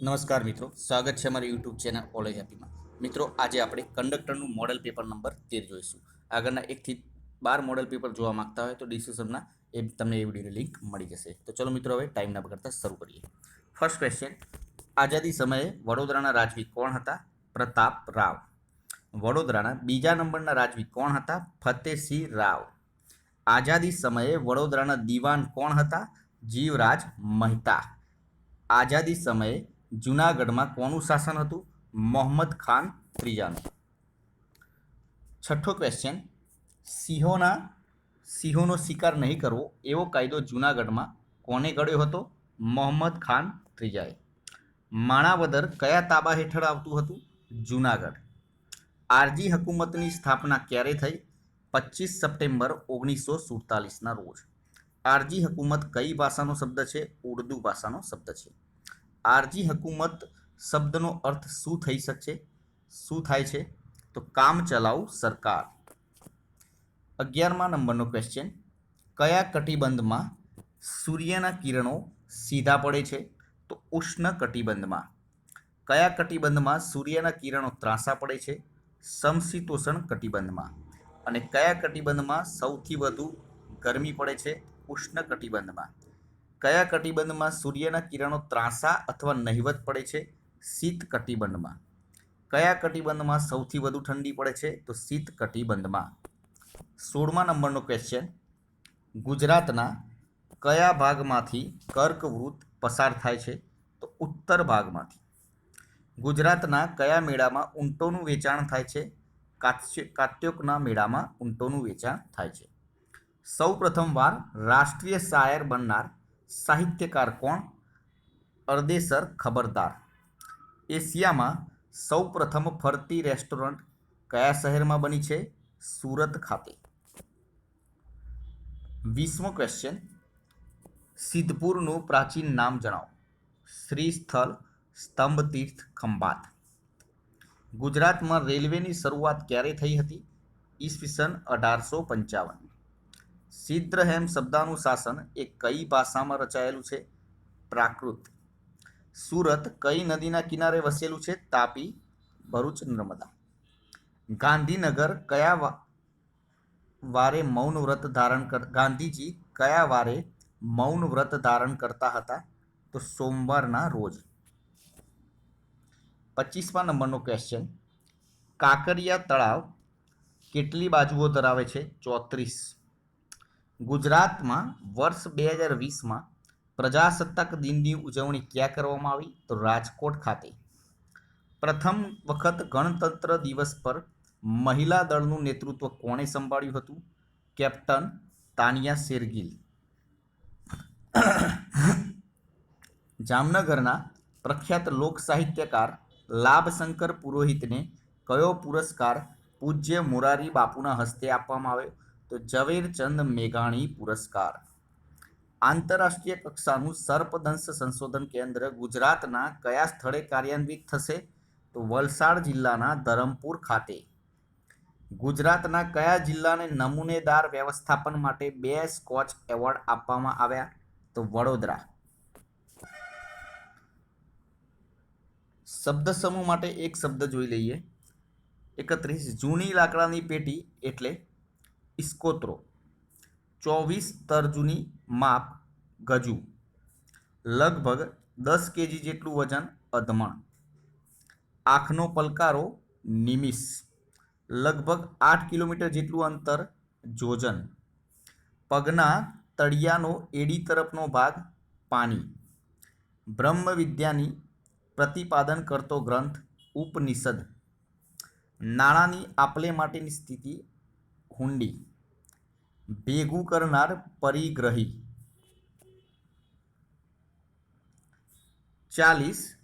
નમસ્કાર મિત્રો, સ્વાગત છે અમારી યુટ્યુબ ચેનલ કોલેજ હેપીમાં મિત્રો, આજે આપણે કંડક્ટરનું મોડેલ પેપર નંબર તેર જોઈશું. આગળના એકથી બાર મોડેલ પેપર જોવા માંગતા હોય તો ડિસ્ક્રિપ્શનના એ તમને એ વિડીયોની લિંક મળી જશે. તો ચલો મિત્રો, હવે ટાઈમ ના બગાડતા શરૂ કરીએ. ફર્સ્ટ ક્વેશ્ચન આઝાદી સમયે વડોદરાના રાજવી કોણ હતા? પ્રતાપ રાવ. વડોદરાના બીજા નંબરના રાજવી કોણ હતા? ફતેહસિંહ રાવ. આઝાદી સમયે વડોદરાના દીવાન કોણ હતા? જીવરાજ મહેતા. આઝાદી સમયે જૂનાગઢમાં કોનું શાસન હતું? મોહમ્મદ ખાન ત્રીજાનું. છઠ્ઠો ક્વેશ્ચન સિંહોના, સિંહોનો શિકાર નહીં કરવો, એવો કાયદો જૂનાગઢમાં કોને ઘડ્યો હતો? મોહમ્મદ ખાન ત્રીજાએ. માણાવદર કયા તાબા હેઠળ આવતું હતું? જૂનાગઢ. આરજી હકુમતની સ્થાપના ક્યારે થઈ? પચીસ સપ્ટેમ્બર ઓગણીસો સુડતાલીસના રોજ. આરજી હકુમત કઈ ભાષાનો શબ્દ છે? ઉર્દુ ભાષાનો શબ્દ છે. આરજી હકુમત શબ્દનો અર્થ શું થઈ શકશે? શું થાય છે? તો કામ ચલાઉ સરકાર. અગિયારમા નંબરનો ક્વેશ્ચન કયા કટિબંધમાં સૂર્યના કિરણો સીધા પડે છે? તો ઉષ્ણ કટિબંધમાં. કયા કટિબંધમાં સૂર્યના કિરણો ત્રાંસા પડે છે? સમશીતોષણ કટિબંધમાં. અને કયા કટિબંધમાં સૌથી વધુ ગરમી પડે છે? ઉષ્ણ કટિબંધમાં. કયા કટિબંધમાં સૂર્યના કિરણો ત્રાંસા અથવા નહિવત પડે છે? શીત કટિબંધમાં. કયા કટિબંધમાં સૌથી વધુ ઠંડી પડે છે? તો શીત કટિબંધમાં. સોળમા નંબરનો ક્વેશ્ચન ગુજરાતના કયા ભાગમાંથી કર્કવૃત પસાર થાય છે? તો ઉત્તર ભાગમાંથી. ગુજરાતના કયા મેળામાં ઊંટોનું વેચાણ થાય છે? કાત્ય કાત્યોકના મેળામાં ઊંટોનું વેચાણ થાય છે. સૌ પ્રથમવાર રાષ્ટ્રીય શાયર બનનાર સાહિત્યકાર કોણ? અરદેસર ખબરદાર. એશિયામાં સૌ પ્રથમ ફરતી રેસ્ટોરન્ટ કયા શહેરમાં બની છે? સુરત ખાતે. વીસમો ક્વેશ્ચન. સિદ્ધપુરનું પ્રાચીન નામ જણાવો. શ્રી સ્થળ સ્તંભ તીર્થ ખંભાત. ગુજરાતમાં રેલવેની શરૂઆત ક્યારે થઈ હતી? ઈસવીસન અઢારસો પંચાવન. સિદ્ધહેમ શબ્દાનું શાસન એ કઈ ભાષામાં રચાયેલું છે? પ્રાકૃત. સુરત કઈ નદીના કિનારે વસેલું છે? તાપી, ભરૂચ, નર્મદા. ગાંધીનગર કયા વારે મૌન વ્રત ધારણ કર, ગાંધીજી કયા વારે મૌન વ્રત ધારણ કરતા હતા? તો સોમવારના રોજ. પચીસમા નંબરનો ક્વેશ્ચન કાંકરિયા તળાવ કેટલી બાજુઓ ધરાવે છે? ચોત્રીસ. ગુજરાતમાં વર્ષ બે હજાર વીસમાં પ્રજાસત્તાક દિનની ઉજવણી ક્યાં કરવામાં આવી? તો રાજકોટ ખાતે. પ્રથમ વખત ગણતંત્ર દિવસ પર મહિલા દળનું નેતૃત્વ કોણે સંભાળ્યું હતું? કેપ્ટન તાનિયા શેરગિલ. જામનગરના પ્રખ્યાત લોક સાહિત્યકાર લાભશંકર પુરોહિતને કયો પુરસ્કાર પૂજ્ય મોરારી બાપુના હસ્તે આપવામાં આવ્યો? તો ઝવેરચંદ મેઘાણી પુરસ્કાર. આંતરરાષ્ટ્રીય કક્ષાનું સર્પદંશ સંશોધન કેન્દ્ર ગુજરાતના કયા સ્થળે કાર્યાન્વિત થશે? તો વલસાડ જિલ્લાના ધરમપુર ખાતે. ગુજરાતના કયા જિલ્લાને નમૂનેદાર વ્યવસ્થાપન માટે બે સ્કોચ એવોર્ડ આપવામાં આવ્યા? તો વડોદરા. શબ્દ સમૂહ માટે એક શબ્દ જોઈ લઈએ. એકત્રીસ, જૂની લાકડાની પેટી એટલે ઇસ્કોત્રો. ચોવીસ તર્જુની માપ ગજુ. લગભગ દસ કેજી જેટલું વજન અધમણ. આંખનો પલકારો નિમિષ. લગભગ આઠ કિલોમીટર જેટલું અંતર જોજન. પગના તળિયાનો એડી તરફનો ભાગ પાણી. બ્રહ્મ વિદ્યાની પ્રતિપાદન કરતો ગ્રંથ ઉપનિષદ. નાણાંની આપલે માટેની સ્થિતિ હુંડી. ભેગું કરનાર પરિગ્રહી. ચાલીસ,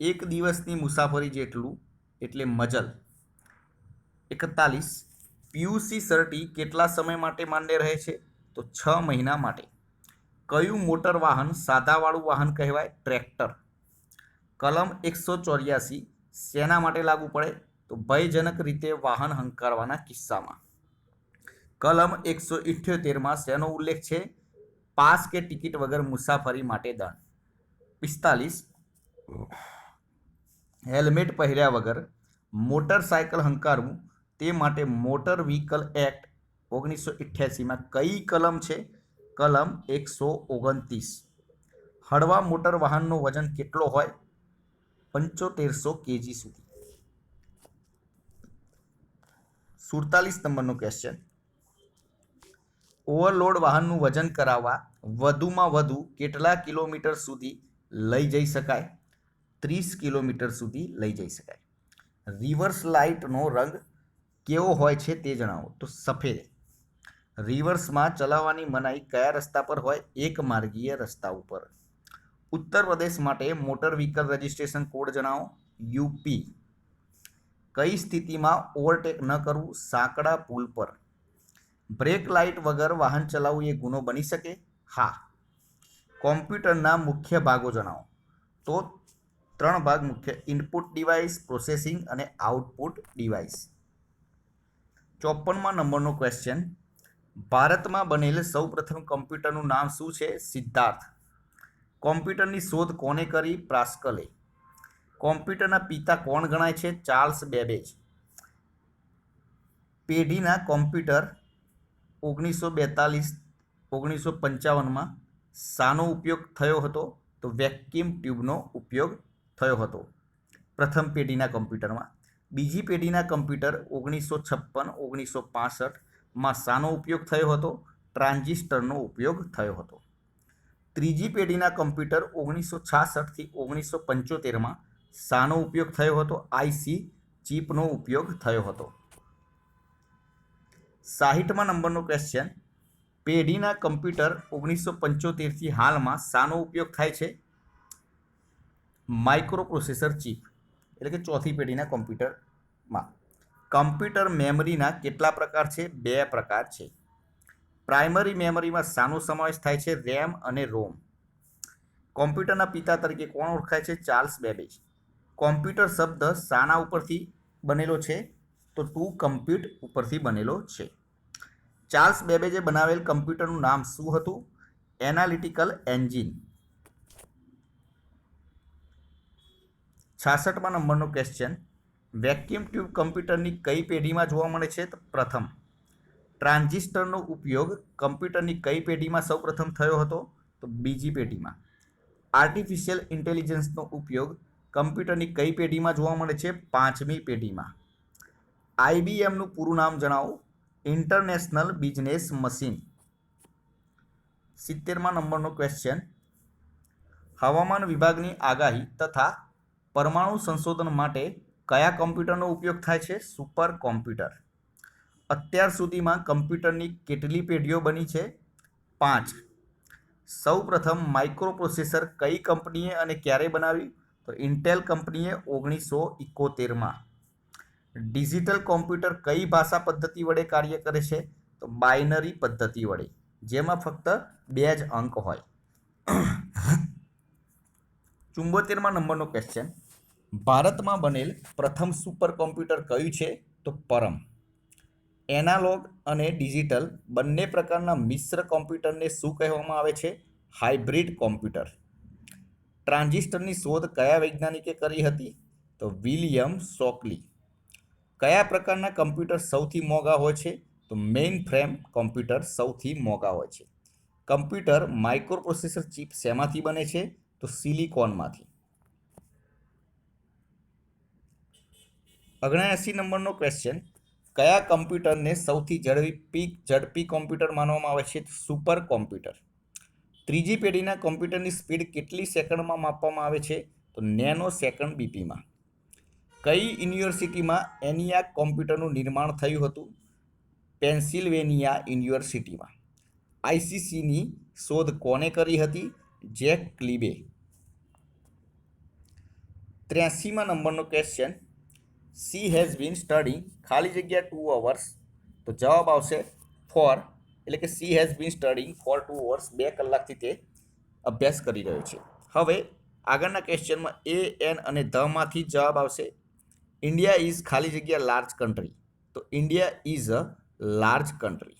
એક દિવસની મુસાફરી જેટલું, એટલે મજલ. એકતાલીસ, પીયુસી સર્ટી કેટલા સમય માટે માંડે રહે છે? તો છ મહિના માટે. કયું મોટર વાહન સાદાવાળું વાહન કહેવાય? ટ્રેક્ટર. કલમ એકસો ચોર્યાસી. શેના માટે લાગુ પડે? તો ભયજનક રીતે વાહન હંકારવાના કિસ્સામાં. કલમ એકસો ઇઠ્યોતેરમાં શેનો ઉલ્લેખ છે? પાસ કે ટિકિટ વગર મુસાફરી માટે દંડ. પિસ્તાલીસ. હેલ્મેટ પહેર્યા વગર મોટરસાયકલ હંકારવું, તે માટે મોટર વ્હીકલ એક્ટ ઓગણીસો ઇઠ્યાસીમાં કઈ કલમ છે? કલમ એકસો ઓગણત્રીસ. હળવા મોટર વાહનનો વજન કેટલો હોય? પંચોતેરસો કેજી સુધી. સુડતાલીસ નંબરનો ક્વેશ્ચન ઓવરલોડ વાહનનું વજન કરાવવા વધુમાં વધુ કેટલા કિલોમીટર સુધી લઈ જઈ શકાય? ત્રીસ કિલોમીટર સુધી લઈ જઈ શકાય. રિવર્સ લાઇટનો રંગ કેવો હોય છે તે જણાવો. તો સફેદ. રિવર્સમાં ચલાવવાની મનાઈ કયા રસ્તા પર હોય? એક માર્ગીય રસ્તા ઉપર. ઉત્તર પ્રદેશ માટે મોટર વ્હીકલ રજિસ્ટ્રેશન કોડ જણાવો. યુપી. કઈ સ્થિતિમાં ઓવરટેક ન કરવું? સાંકડા પુલ પર. બ્રેક લાઇટ વગર વાહન ચલાવવું એ ગુનો બની શકે? હા. કોમ્પ્યુટરના મુખ્ય ભાગો જણાવો. તો ત્રણ ભાગ મુખ્ય. ઇનપુટ ડિવાઇસ, પ્રોસેસિંગ અને આઉટપુટ ડિવાઇસ. ચોપનમાં નંબરનો ક્વેશ્ચન. ભારતમાં બનેલ સૌપ્રથમ કોમ્પ્યુટરનું નામ શું છે? સિદ્ધાર્થ. કોમ્પ્યુટરની શોધ કોને કરી? પ્રાસ્કલે. કોમ્પ્યુટરના પિતા કોણ ગણાય છે? Charles Babbage. પેઢીના કોમ્પ્યુટર ઓગણીસો બેતાલીસ ઓગણીસો પંચાવનમાં શાનો ઉપયોગ થયો હતો તો વેક્યુમ ટ્યુબનો ઉપયોગ થયો હતો. પ્રથમ પેઢીના કમ્પ્યુટરમાં. બીજી પેઢીના કમ્પ્યુટર ઓગણીસો છપ્પન ઓગણીસો પાસઠમાં શાનો ઉપયોગ થયો હતો, ટ્રાન્ઝિસ્ટરનો ઉપયોગ થયો હતો. ત્રીજી પેઢીના કમ્પ્યુટર ઓગણીસો છાસઠથી ઓગણીસો પંચોતેરમાં શાનો ઉપયોગ થયો હતો, આઈસી ચીપનો ઉપયોગ થયો હતો. સાહીઠમાં નંબરનો ક્વેશ્ચન પેઢીના કમ્પ્યુટર ઓગણીસો પંચોતેરથી હાલમાં શાનો ઉપયોગ થાય છે? માઇક્રો પ્રોસેસર ચીપ એટલે કે ચોથી પેઢીના કમ્પ્યુટરમાં કમ્પ્યુટર મેમરીના કેટલા પ્રકાર છે? બે પ્રકાર છે. પ્રાઇમરી મેમરીમાં શાનો સમાવેશ થાય છે રેમ અને રોમ કોમ્પ્યુટરના પિતા તરીકે કોણ ઓળખાય છે? Charles Babbage. કોમ્પ્યુટર શબ્દ શાના ઉપરથી બનેલો છે. તો ટુ કમ્પ્યુટ ઉપરથી બનેલો છે. ચાર્લ્સ બેબેજે બનાવેલ કમ્પ્યુટરનું નામ શું હતું? Analytical engine. છાસઠમાં નંબરનો ક્વેશ્ચન. વેક્યુમ ટ્યુબ કમ્પ્યુટરની કઈ પેઢીમાં જોવા મળે છે? પ્રથમ. ટ્રાન્ઝિસ્ટરનો ઉપયોગ કમ્પ્યુટરની કઈ પેઢીમાં સૌપ્રથમ થયો હતો? તો બીજી પેઢીમાં. આર્ટિફિશિયલ ઇન્ટેલિજન્સનો ઉપયોગ કમ્પ્યુટરની કઈ પેઢીમાં જોવા મળે છે? પાંચમી પેઢીમાં. આઈબીએમનું પૂરું નામ જણાવો. International business machine. સિત્તેરમાં નંબરનો ક્વેશ્ચન હવામાન વિભાગની આગાહી તથા પરમાણુ સંશોધન માટે કયા કોમ્પ્યુટરનો ઉપયોગ થાય છે? Super computer. અત્યાર સુધીમાં કમ્પ્યુટરની કેટલી પેઢીઓ બની છે? પાંચ. સૌપ્રથમ પ્રથમ પ્રોસેસર કઈ કંપનીએ અને ક્યારે બનાવ્યું તો ઇન્ટેલ કંપનીએ ઓગણીસો ઇકોતેરમાં. ડિજિટલ કોમ્પ્યુટર કઈ ભાષા પદ્ધતિ વડે કાર્ય કરે છે? તો બાઇનરી પદ્ધતિ વડે. જેમાં ફક્ત બે જ અંક હોય. ચુંબોતેરમાં નંબરનો ક્વેશ્ચન ભારતમાં બનેલ પ્રથમ સુપર કોમ્પ્યુટર કયું છે? તો પરમ. એનાલોગ અને ડિજિટલ બંને પ્રકારના મિશ્ર કોમ્પ્યુટરને શું કહેવામાં આવે છે? Hybrid computer. ટ્રાન્ઝિસ્ટરની શોધ કયા વૈજ્ઞાનિકે કરી હતી? તો વિલિયમ શોકલી કયા પ્રકારના કમ્પ્યુટર સૌથી મોંઘા હોય છે? તો મેઇન ફ્રેમ કમ્પ્યુટર સૌથી મોંઘા હોય છે. કમ્પ્યુટર માઇક્રો પ્રોસેસર ચિપ શેમાંથી બને છે? તો સિલિકોનમાંથી ઓગણએંસી નંબરનો ક્વેશ્ચન કયા કમ્પ્યુટરને સૌથી ઝડપી પીક, ઝડપી કોમ્પ્યુટર માનવામાં આવે છે? Super computer. ત્રીજી પેઢીના કોમ્પ્યુટરની સ્પીડ કેટલી સેકન્ડમાં માપવામાં આવે છે? તો નેનો સેકન્ડ બીપીમાં. કઈ યુનિવર્સિટીમાં એનિયાક કોમ્પ્યુટરનું નિર્માણ થયું હતું? પેન્સિલ્વેનિયા યુનિવર્સિટીમાં. આઈસીસીની શોધ કોને કરી હતી? Jack Kilby. ત્ર્યાસીમાં નંબરનો question she has been studying ખાલી જગ્યા ટુ અવર્સ તો જવાબ આવશે ફોર એટલે કે she has been studying for two hours બે કલાકથી તે અભ્યાસ કરી રહ્યો છે. હવે આગળના ક્વેશ્ચનમાં એ એન અને ધમાંથી જવાબ આવશે ઇન્ડિયા ઇઝ ખાલી જગ્યા લાર્જ કન્ટ્રી તો India is a large country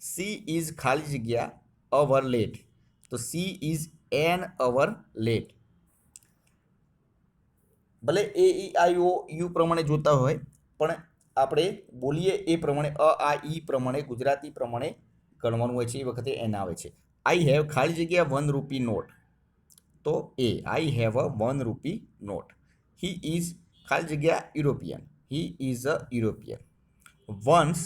she is ખાલી જગ્યા અવર લેટ તો she is an hour late ભલે એ ઈ આઈ ઓ યુ પ્રમાણે જોતા હોય, પણ આપણે બોલીએ એ પ્રમાણે, અ, આ, ઈ પ્રમાણે, ગુજરાતી પ્રમાણે ગણવાનું હોય છે, એ વખતે એન આવે છે. આઈ હેવ ખાલી જગ્યા વન રૂપી નોટ તો એ I have a one rupee note he is ખાલી જગ્યા European. He is a European once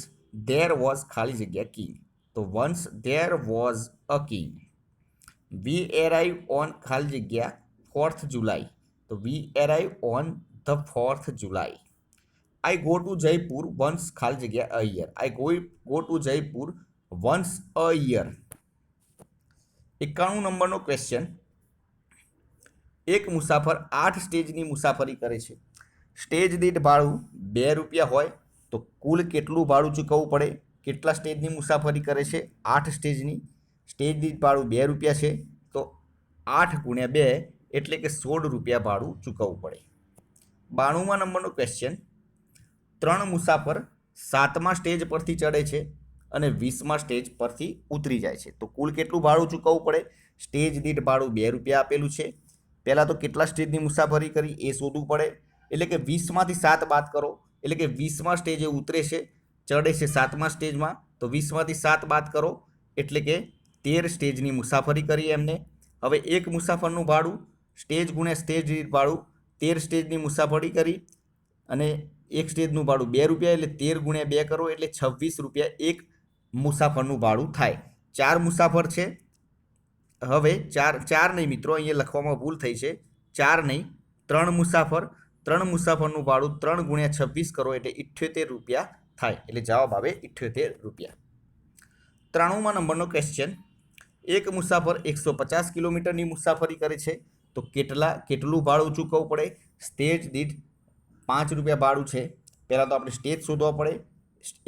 there was ખાલી જગ્યા કિંગ તો once there was a king we arrive on ખાલી જગ્યા ફોર્થ જુલાઈ તો we arrive on the fourth July I go to Jaipur once ખાલી જગ્યા a year I go go to Jaipur once a year એકાણું નંબરનો question એક મુસાફર આઠ સ્ટેજની મુસાફરી કરે છે. સ્ટેજ દીઠ ભાડું બે રૂપિયા હોય તો કુલ કેટલું ભાડું ચૂકવવું પડે? કેટલા સ્ટેજની મુસાફરી કરે છે? આઠ સ્ટેજની. સ્ટેજ દીઠ ભાડું બે રૂપિયા છે તો આઠ ગુણ્યા બે એટલે કે સોળ રૂપિયા ભાડું ચૂકવવું પડે. બાણુંમાં નંબરનો ક્વેશ્ચન ત્રણ મુસાફર સાતમા સ્ટેજ પરથી ચડે છે અને વીસમા સ્ટેજ પરથી ઉતરી જાય છે. તો કુલ કેટલું ભાડું ચૂકવવું પડે? સ્ટેજ દીઠ ભાડું બે રૂપિયા આપેલું છે. પહેલાં તો કેટલા સ્ટેજની મુસાફરી કરી એ શોધવું પડે. એટલે કે વીસમાંથી સાત બાદ કરો, એટલે કે વીસમાં સ્ટેજે ઉતરે છે ચડે છે સાતમા સ્ટેજમાં, તો વીસમાંથી સાત બાદ કરો, એટલે કે તેર સ્ટેજની મુસાફરી કરી એમને. હવે એક મુસાફરનું ભાડું, સ્ટેજ ગુણ્યા સ્ટેજ દીઠ ભાડું, તેર સ્ટેજની મુસાફરી કરી અને એક સ્ટેજનું ભાડું બે રૂપિયા એટલે તેર ગુણ્યા બે કરો, એટલે છવ્વીસ રૂપિયા એક મુસાફરનું ભાડું થાય. ચાર મુસાફર છે. હવે ચાર ચાર નહીં મિત્રો, અહીંયા લખવામાં ભૂલ થઈ છે. ચાર નહીં, ત્રણ મુસાફર ત્રણ મુસાફરનું ભાડું ત્રણ ગુણ્યા છવ્વીસ કરો એટલે ઇઠ્યોતેર રૂપિયા થાય. એટલે જવાબ આવે ઇઠ્યોતેર રૂપિયા. ત્રાણુંમાં નંબરનો ક્વેશ્ચન એક મુસાફર એકસો પચાસ કિલોમીટરની મુસાફરી કરે છે. તો કેટલા, કેટલું ભાડું ચૂકવવું પડે? સ્ટેજ દીઠ પાંચ રૂપિયા ભાડું છે. પહેલાં તો આપણે સ્ટેજ શોધવા પડે.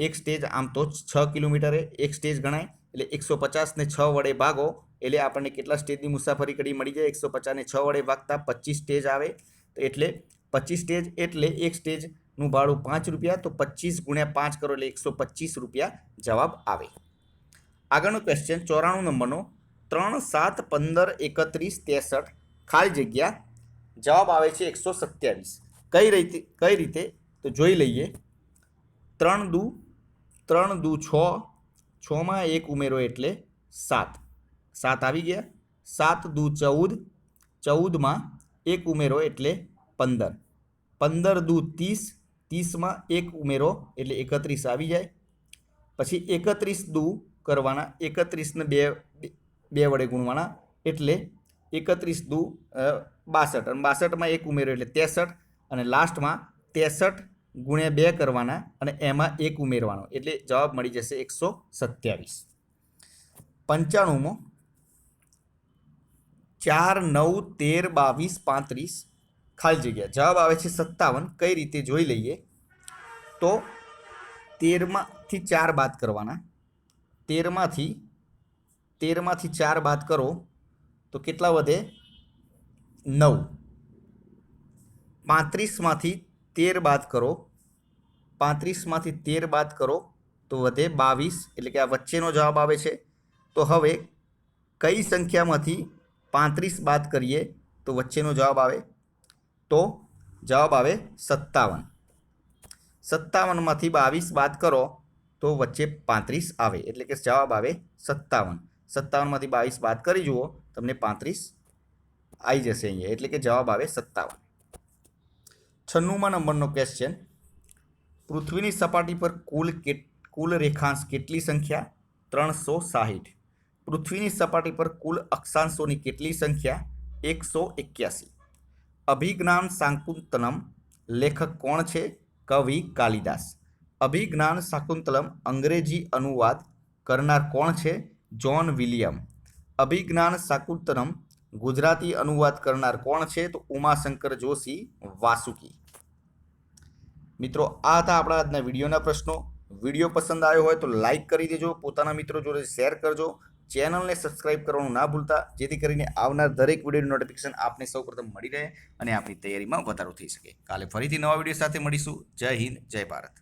એક સ્ટેજ આમ તો છ કિલોમીટરે એક સ્ટેજ ગણાય. એટલે એકસો પચાસને છ વડે ભાગો. એટલે આપણને કેટલા સ્ટેજની મુસાફરી કરી મળી જાય? એકસો પચાસને છ વડે ભાગતા પચીસ સ્ટેજ આવે. તો એટલે પચીસ સ્ટેજ એટલે એક સ્ટેજનું ભાડું પાંચ રૂપિયા, તો પચીસ ગુણ્યા પાંચ કરો એટલે એકસો પચીસ રૂપિયા જવાબ આવે. આગળનો ક્વેશ્ચન ચોરાણું નંબરનો, ત્રણ સાત પંદર એકત્રીસ ત્રેસઠ, ખાલી જગ્યા, જવાબ આવે છે એકસો સત્યાવીસ. કઈ રીતે કઈ રીતે? તો જોઈ લઈએ. ત્રણ દુ ત્રણ દુ છ, છમાં એક ઉમેરો એટલે સાત. સાત આવી ગયા. સાત દુ ચૌદ, ચૌદમાં એક ઉમેરો એટલે પંદર. પંદર દુ ત્રીસ, ત્રીસમાં એક ઉમેરો એટલે એકત્રીસ આવી જાય. પછી એકત્રીસ દુ કરવાના, એકત્રીસને બે બે વડે ગુણવાના એટલે એકત્રીસ દુ બાસઠ. અને બાસઠમાં એક ઉમેરો એટલે ત્રેસઠ અને લાસ્ટમાં ત્રેસઠ ગુણ્યા બે કરવાના અને એમાં એક ઉમેરવાનો. એટલે જવાબ મળી જશે એકસો સત્યાવીસ. પંચાણુંમાં. ચાર, નવ, તેર, બાવીસ, પાંત્રીસ ખાલી જગ્યા. જવાબ આવે છે સત્તાવન. કઈ રીતે જોઈ લઈએ? તો તેરમાંથી ચાર બાદ કરવાના. તેરમાંથી તેરમાંથી ચાર બાદ કરો તો કેટલા વધે? નવ. પાંત્રીસમાંથી તેર બાદ કરો. પાંત્રીસમાંથી તેર બાદ કરો તો વધે બાવીસ. એટલે કે આ વચ્ચેનો જવાબ આવે છે. તો હવે કઈ સંખ્યામાંથી પાંત્રીસ બાદ કરીએ તો વચ્ચેનો જવાબ આવે તો જવાબ આવે સત્તાવન. સત્તાવનમાંથી બાવીસ બાદ કરો તો વચ્ચે પાંત્રીસ આવે, એટલે કે જવાબ આવે સત્તાવન. સત્તાવનમાંથી બાવીસ બાદ કરી જુઓ, તમને પાંત્રીસ આવી જશે અહીંયા, એટલે કે જવાબ આવે સત્તાવન. છન્નુંમાં નંબરનો ક્વેશ્ચન પૃથ્વીની સપાટી પર કુલ કેટ કુલ રેખાંશ કેટલી સંખ્યા? ત્રણસો સાહીઠ. પૃથ્વીની સપાટી પર કુલ અક્ષાંશોની કેટલી સંખ્યા? એકસો એક્યાસી. અભિજ્ઞાન શાકુંતલમ લેખક કોણ છે? કવિ કાલિદાસ. અભિજ્ઞાન શાકુંતલમ અંગ્રેજી અનુવાદ કરનાર કોણ છે? John William. અભિજ્ઞાન શાકુંતલમ ગુજરાતી અનુવાદ કરનાર કોણ છે? તો ઉમાશંકર જોશી વાસુકી. મિત્રો, આ હતા આપણા આજના વિડીયોના પ્રશ્નો. વીડિયો પસંદ આવ્યો હોય તો લાઇક કરી દેજો. પોતાના મિત્રો જોડે શેર કરજો. ચેનલને સબસ્ક્રાઇબ કરવાનું ના ભૂલતા, જેથી કરીને આવનાર દરેક વિડીયોનું નોટિફિકેશન આપને સૌપ્રથમ મળી રહે અને આપણી તૈયારીમાં વધારો થઈ શકે. કાલે ફરીથી નવા વીડિયો સાથે મળીશું. જય હિન્દ, જય ભારત.